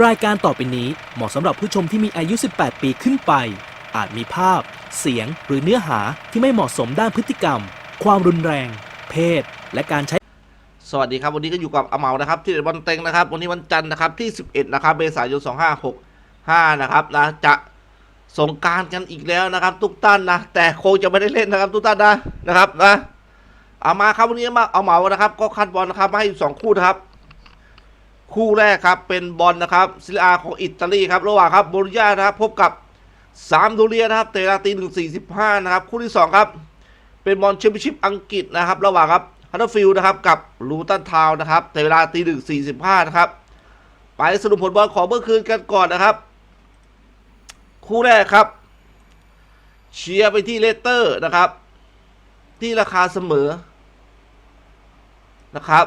รายการต่อไปนี้เหมาะสำหรับผู้ชมที่มีอายุ 18 ปีขึ้นไป อาจมีภาพ เสียง หรือเนื้อหาที่ไม่เหมาะสมด้านพฤติกรรม ความรุนแรง เพศ และการใช้ สวัสดีครับ วันนี้ก็อยู่กับอาเมานะครับ ที่บอลเต็งนะครับ วันนี้วันจันทร์นะครับที่ 11 นะครับเมษายน 2565 นะครับนะจะสงการกันอีกแล้วนะครับทุกท่านนะ แต่คงจะไม่ได้เล่นนะครับทุกท่านนะนะครับนะเอามาครับวันนี้มาเอาเหมานะครับ ก็คัดบอลนะครับมาให้สองคู่นะครับ คู่แรกครับเป็นบอลนะครับซิลอาของอิตาลีครับระหว่างครับโบรุญญานะครับพบกับสามดูเรียนะครับเตลาตีหนึ่งสี่สิบห้านะครับคู่ที่สองครับเป็นบอลแชมเปี้ยนชิพอังกฤษนะครับระหว่างครับฮัตเตอร์ฟิลด์นะครับกับลูตันทาวน์นะครับแต่เวลาตีหนึ่งสี่สิบห้านะครับไปสรุปผลบอลของเมื่อคืนกันก่อนนะครับ คู่แรกครับ เชียร์ไปที่เลสเตอร์นะครับ ที่ราคาเสมอนะครับ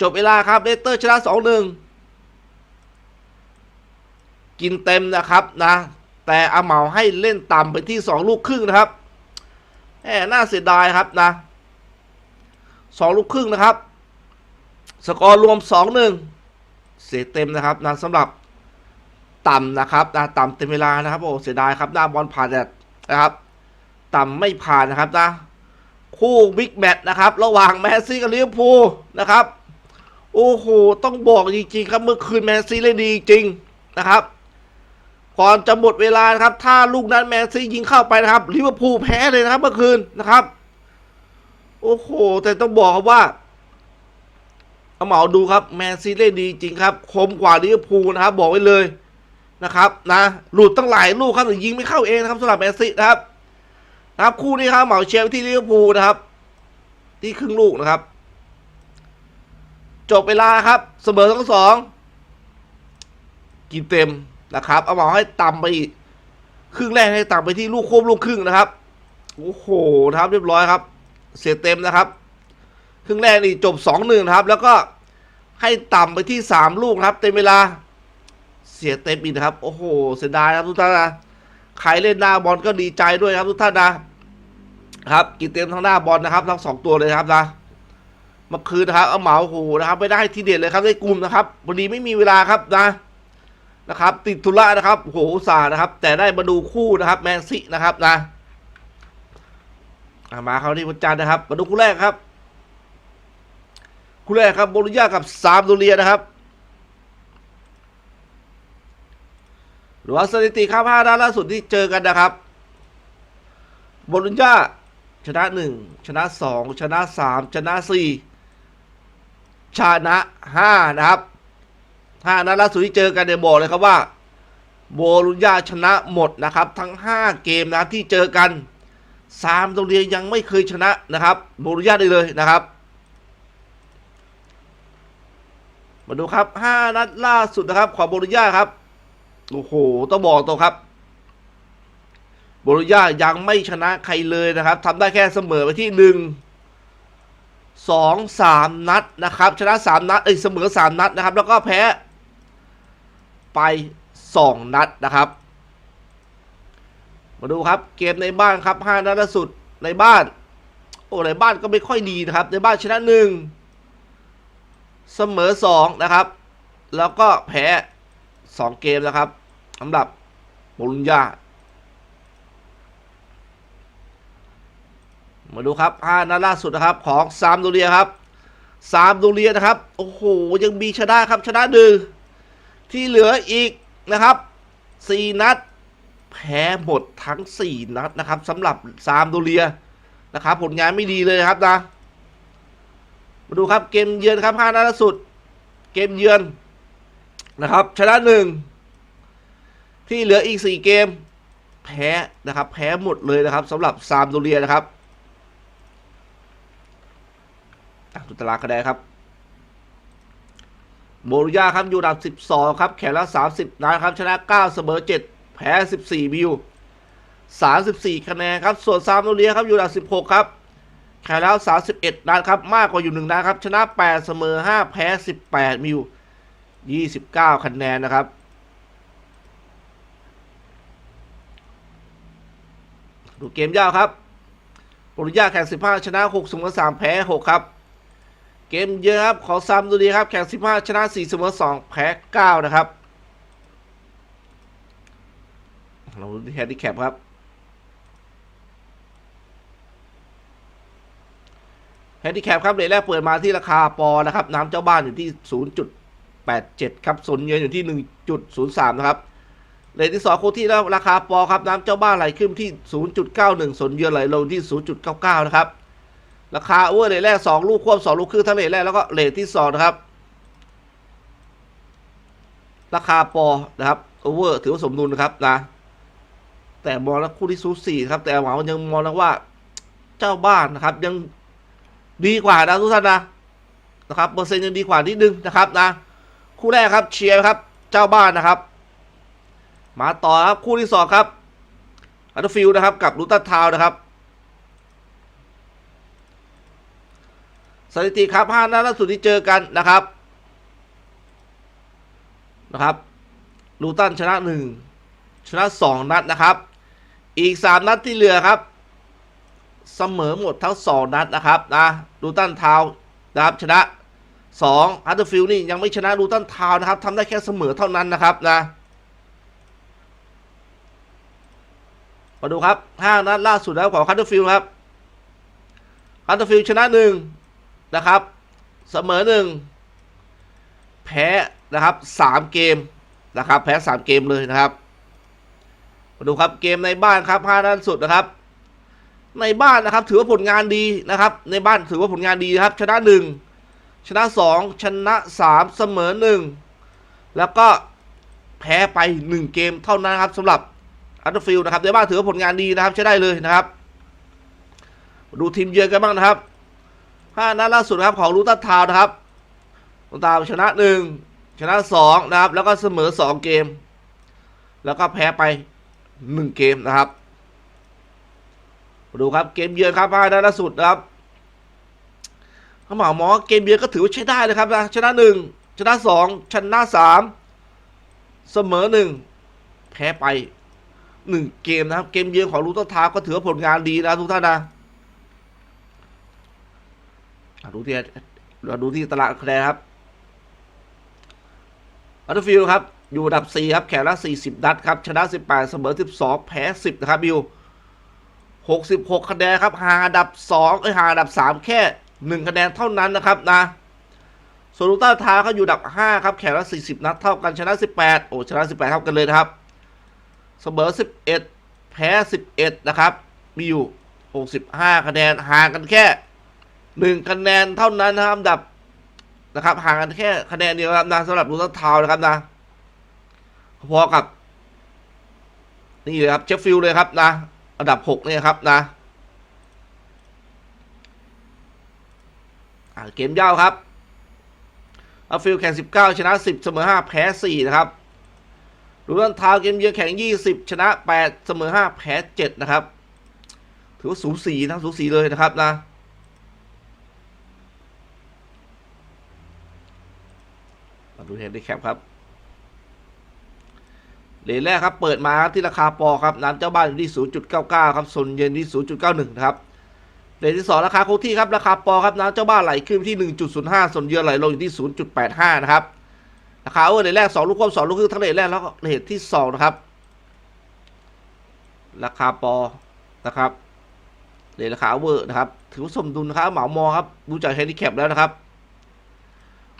จบเวลาครับเลสเตอร์ชนะสองหนึ่งกินเต็มนะครับนะแต่อาเหมาให้เล่นต่ำไปที่สองลูกครึ่งนะครับแหมน่าเสียดายครับนะสองลูกครึ่งนะครับ สกอร์รวมสองหนึ่งเสียเต็มนะครับนะสำหรับต่ำนะครับนะต่ำเต็มเวลานะครับโอ้เสียดายครับหน้าบอลผ่านแต่นะครับ ต่ำไม่ผ่านนะครับนะ คู่บิ๊กแมตช์นะครับ ระหว่างแมนซีกับลิเวอร์พูลนะครับ โอ้โห ต้องบอกจริงๆครับ เมื่อคืนแมนซีเล่นดีจริงนะครับ ก่อนจะหมดเวลาครับ ถ้าลูกนั้นแมนซียิงเข้าไปนะครับลิเวอร์พูลแพ้เลยนะครับ เมื่อคืนนะครับ โอ้โห แต่ต้องบอกครับว่าเอาเหมาดูครับแมนซีเล่นดีจริงครับ คมกว่าลิเวอร์พูลนะครับ บอกไว้เลยนะครับนะหลุดตั้งหลายลูกครับแต่ยิงไม่เข้าเองนะครับสำหรับแมนซีนะครับนะครับคู่นี้ครับเหมาเชียร์ที่ลิเวอร์พูลนะครับ ที่ครึ่งลูกนะครับ จบเวลาครับเสมอทั้งสองกินเต็มนะครับ เอามาให้ต่ำไปอีกครึ่งแรกให้ต่ำไปที่ลูกโคมลูกครึ่งนะครับโอ้โหนะครับเรียบร้อยครับ เสียเต็มนะครับ ครึ่งแรกนี่จบสองหนึ่งครับ แล้วก็ให้ต่ำไปที่สามลูกครับ เต็มเวลาเสียเต็มอีกนะครับ โอ้โห เสียดายครับทุกท่านนะใครเล่นหน้าบอลก็ดีใจด้วยครับทุกท่านนะครับ กินเต็มทั้งหน้าบอลนะครับทั้งสองตัวเลยครับนะ เมื่อคืนนะครับเอาเหมาโหนะครับไม่ได้ทีเด็ดเลยครับในกลุ่มนะครับวันนี้ไม่มีเวลาครับนะนะครับ ติดธุระนะครับโหสาห์นะครับ แต่ได้มาดูคู่นะครับแมนซีนะครับนะมาเขาที่วันจันทร์นะครับมาดูคู่แรกครับ คู่แรกครับโบลูญากับซามโดเรียนะครับหรือว่าสถิติครับห้านัดล่าสุดที่เจอกันนะครับโบลูญญาชนะหนึ่งชนะสองชนะสามชนะสี่ ชนะห้านะครับห้านัดล่าสุดที่เจอกันเนี่ยบอกเลยครับว่า โบลูญญาชนะหมดนะครับ ทั้งห้าเกมนะที่เจอกันสามโรงเรียนยังไม่เคยชนะนะครับ โบลูญญาได้เลยนะครับ มาดูครับห้านัดล่าสุดนะครับของโบลูญญาครับโอ้โหต้องบอกตรงครับโบโลญญายังไม่ชนะใครเลยนะครับทำได้แค่เสมอไปที่หนึ่ง สองสามนัดนะครับชนะสามนัดเอ้ยเสมอสามนัดนะครับ แล้วก็แพ้ไปสองนัดนะครับ มาดูครับเกมในบ้านครับห้านัดล่าสุดในบ้าน โอ้ในบ้านก็ไม่ค่อยดีนะครับ ในบ้านชนะหนึ่งเสมอสองนะครับ แล้วก็แพ้สองเกมนะครับสำหรับโบลุญญา มาดูครับห้านัดล่าสุดนะครับของซามดูเรียครับซามดูเรียนะครับ โอ้โห ยังมีชนะครับชนะหนึ่งที่เหลืออีกนะครับสี่นัด แพ้หมดทั้งสี่นัดนะครับสำหรับซามดูเรียนะครับ ผลงานไม่ดีเลยครับนะ มาดูครับเกมเยือนครับห้านัดล่าสุด เกมเยือนนะครับ ชนะหนึ่งที่เหลืออีกสี่เกม แพ้นะครับ แพ้หมดเลยนะครับสำหรับซามโดเรียนะครับอะ ดูตารางคะแนนครับโบรุยาครับอยู่อันดับ 12 ครับ แข่งแล้ว30 นัดครับ ชนะ 9 เสมอ 7 แพ้ 14 บิว 34 คะแนนครับ ส่วนซามโดเรียครับอยู่อันดับ 16 ครับ แข่งแล้ว 31 นัดครับ มากกว่าอยู่ 1 นัดครับ ชนะ 8 เสมอ 5 แพ้ 18มิว 29 คะแนนนะครับ ดูเกมยาวครับโบรุญญาแข่ง 15 ชนะ 6 เสมอ 3 แพ้ 6 ครับ เกมเยอะครับขอซ้ำดูดีครับ แข่ง 15 ชนะ 4 เสมอ 2 แพ้ 9 นะครับ เราดูที่แฮนดิแคปครับแฮนดิแคปครับเลทแรกเปิดมาที่ราคาปอนะครับ น้ำเจ้าบ้านอยู่ที่ 0.87 ครับสนเยือนอยู่ที่ 1.03 นะครับเลทที่2โคที่แล้วราคาปอครับ น้ำเจ้าบ้านไหลขึ้นที่ 0.91สนเยือนไหลลงที่ 0.99 นะครับ ราคาโอเวอร์เลทแรก 2 ลูกควบ 2 ลูกครึ่งทั้งเลทแรก แล้วก็เลทที่ 2 นะครับ ราคาปอนะครับโอเวอร์ถือว่าสมดุลนะครับนะ แต่มองแล้วคู่ที่สูสี่ครับ แต่หวังยังมองแล้วว่าเจ้าบ้านนะครับ ยังดีกว่านะทุกท่านนะนะครับเปอร์เซ็นต์ยังดีกว่านิดนึงนะครับนะคู่แรกครับเชียร์ครับ เจ้าบ้านนะครับ มาต่อครับคู่ที่สองครับอัลฟิลนะครับ กับลูตันทาวนะครับ สถิติครับห้านัดล่าสุดที่เจอกันนะครับนะครับลูตันชนะหนึ่งชนะสองนัดนะครับ อีกสามนัดที่เหลือครับเสมอหมดทั้งสองนัดนะครับนะลูตันทาวนะครับชนะสองฮัตเตอร์ฟิลนี่ยังไม่ชนะลูตันทาวน์นะครับทำได้แค่เสมอเท่านั้นนะครับนะมาดูครับห้านัดล่าสุดแล้วของฮัตเตอร์ฟิลครับฮัตเตอร์ฟิลชนะหนึ่ง นะครับเสมอหนึ่งแพ้นะครับสามเกมนะครับแพ้สามเกมเลยนะครับมาดูครับเกมในบ้านครับห้านัดสุดนะครับ ในบ้านนะครับถือว่าผลงานดีนะครับ ในบ้านถือว่าผลงานดีครับ ชนะหนึ่งชนะสองชนะสามเสมอหนึ่งแล้วก็แพ้ไปหนึ่งเกมเท่านั้นครับสำหรับอัลเทอร์ฟิลนะครับในบ้านถือว่าผลงานดีนะครับใช้ได้เลยนะครับ ดูทีมเยือนกันบ้างนะครับ ห้านัดล่าสุดครับของลูตันทาวนะครับลูตันทาวชนะหนึ่งชนะสองนะครับ แล้วก็เสมอสองเกม แล้วก็แพ้ไปหนึ่งเกมนะครับดูครับเกมเยือนครับห้านัดล่าสุดนะครับเขาหมอหมอเกมเยือนก็ถือว่าใช้ได้เลยครับนะชนะหนึ่งชนะสองชนะสามเสมอหนึ่งแพ้ไปหนึ่งเกมนะครับ เกมเยือนของลูตันทาวก็ถือว่าผลงานดีนะทุกท่านนะ ดูที่เราดูที่ตารางคะแนนครับอัลเทอร์ฟิลครับ อยู่อันดับ 4 ครับ แข่งละ 40 นัดครับ ชนะ 18 เสมอ 12 แพ้ 10 นะครับบิว66 คะแนนครับห่างอันดับ 2 เอ้ยห่างอันดับ 3 แค่ 1 คะแนนเท่านั้นนะครับนะส่วนลูต้าทาเขาอยู่อันดับ 5 ครับ แข่งละ 40 นัดเท่ากันชนะ 18 โอ้ชนะ 18 เท่ากันเลยนะครับ เสมอ 11 แพ้ 11 นะครับ มีอยู่ 65 คะแนนห่างกันแค่ หนึ่งคะแนนเท่านั้นนะครับอันดับนะครับห่างกันแค่คะแนนเดียวครับนะสำหรับลูตันทาวนะครับนะพอกับ นี่เลยครับเชฟฟิลด์เลยครับนะอันดับหกเนี่ยครับนะเกมยาวครับอัลฟิลด์แข่งสิบเก้าชนะสิบเสมอห้าแพ้สี่นะครับลูตันทาวเกมเยือนแข่งยี่สิบชนะแปดเสมอห้าแพ้เจ็ดนะครับ ถือว่าสูสีนะสูสีเลยนะครับนะ มา ดูเฮนดิแคปครับเลนแรกครับเปิดมาครับที่ราคาปอครับน้ำเจ้าบ้านอยู่ที่ 0.99 ครับส่วนเย็นที่ 0.91 นะครับเลนที่ 2 ราคาคงที่ครับราคาปอครับน้ำเจ้าบ้านไหลขึ้นที่ 1.05 ส่วนเยือนไหลลงอยู่ที่ 0.85 นะครับราคาโอเวอร์เลนแรก 2 ลูกควบ2ลูกครึ่งทั้งเลนแรกแล้วก็เลนที่ 2 นะครับ ราคาปอนะครับเลนราคาโอเวอร์นะครับถือว่าสมดุลนะครับเหมามอครับดูจากเฮนดิแคปแล้วนะครับ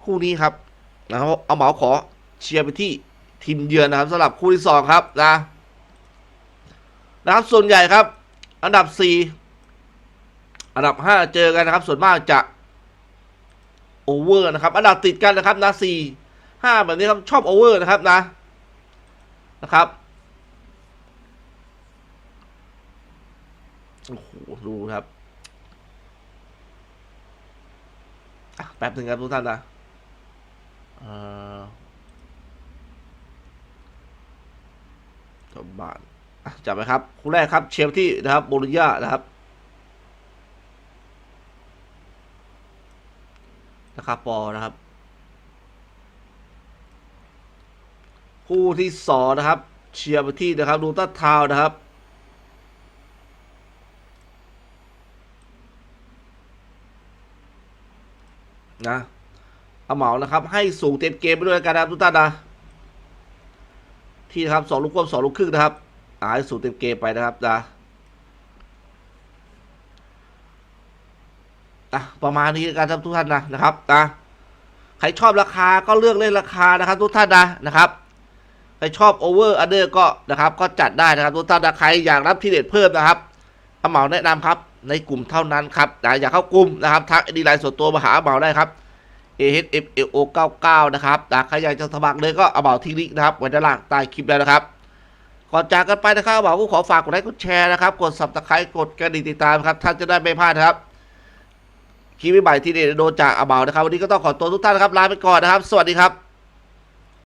คู่นี้ครับ นะครับเอาเหมาขอเชียร์ไปที่ทีมเยือนนะครับสำหรับคู่ที่สองครับนะนะครับส่วนใหญ่ครับ อันดับสี่อันดับห้าเจอกันนะครับ ส่วนมากจะโอเวอร์นะครับ อันดับติดกันนะครับนะสี่ห้าแบบนี้ครับชอบโอเวอร์นะครับนะนะครับโอ้โหดูครับแป๊บหนึ่งครับทุกท่านนะ เอ่อจ บานอะจับไปครับคู่แรกครับ เชฟที่นะครับโบลิญญานะครับนะครับปอนะครับ คู่ที่สองนะครับ เชียร์ไปที่นะครับลูตัสทาวนะครับนะเอาเหมานะครับ ให้สูงเต็มเกมไปด้วยกันนะครับทุกท่านนะ ที่นะครับสองลูกควบสองลูกครึ่งนะครับอาให้สูงเต็มเกมไปนะครับนะอะประมาณนี้กันครับทุกท่านนะนะครับนะใครชอบราคาก็เลือกเล่นราคานะครับ ทุกท่านนะนะครับใครชอบโอเวอร์อันเดอร์ก็นะครับ ก็จัดได้นะครับทุกท่านนะใครอยากรับที่เด็ดเพิ่มนะครับอาเหมาแนะนำครับ ในกลุ่มเท่านั้นครับนะอยากเข้ากลุ่มนะครับทักอดีไลน์ส่วนตัวมาหาอาเหมาได้ครับ a h f l o 9 9 นะครับนะใครอยากจะสมัครเลยก็อาเบาทิ้งลิงก์นะครับไว้ด้านล่างใต้คลิปแล้วนะครับ ก่อนจากกันไปนะครับอาเบาก็ขอฝากกดไลค์กดแชร์นะครับ กดสับตะไคร้กดกระดิ่งติดตามครับท่านจะได้ไม่พลาดครับคลิปใหม่ที่เด็ดโดนจากอาเบานะครับ วันนี้ก็ต้องขอตัวทุกท่านนะครับลาไปก่อนนะครับ สวัสดีครับ